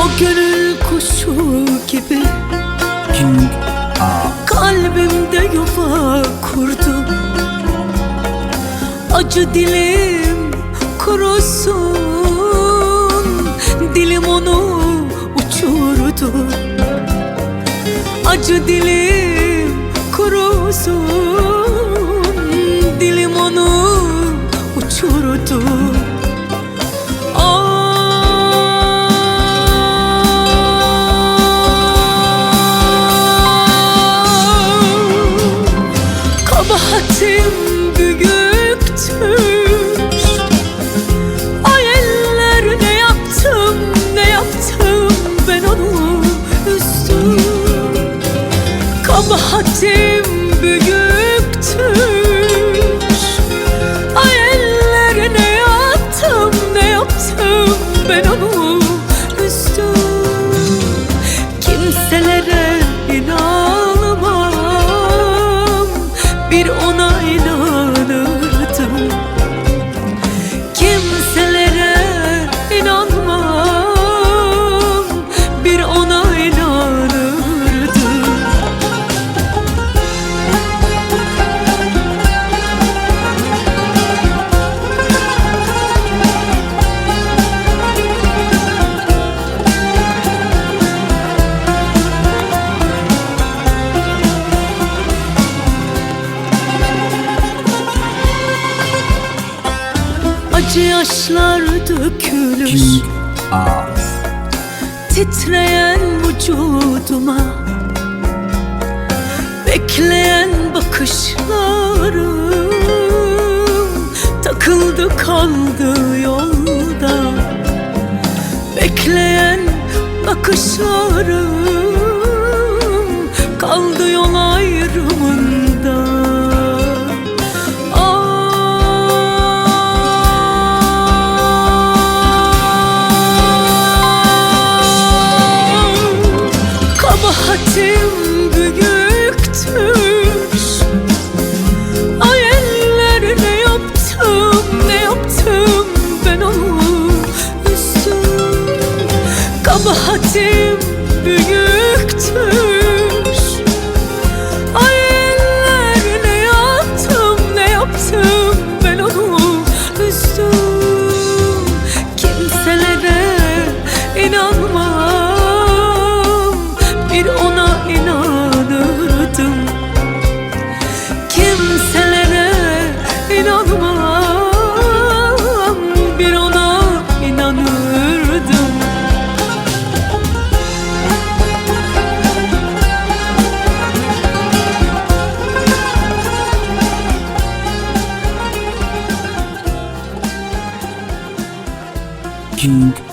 O gönül kuşu gibi King. Kalbimde yuva kurdu. Acı dilim kurusun Dilim onu uçurdu. Acı dilim Ah, Kabahatim büyüktür Ay eller ne yaptım ne yaptım ben onu üzdüm. Kabahatim büyüktür Ay eller ne yaptım ne yaptım ben onu Acı yaşlar dökülür. Titreyen vücuduma. Bekleyen bakışlarım Takıldı kaldı yolda. Bekleyen bakışlarım Kaldı yol ayrı see King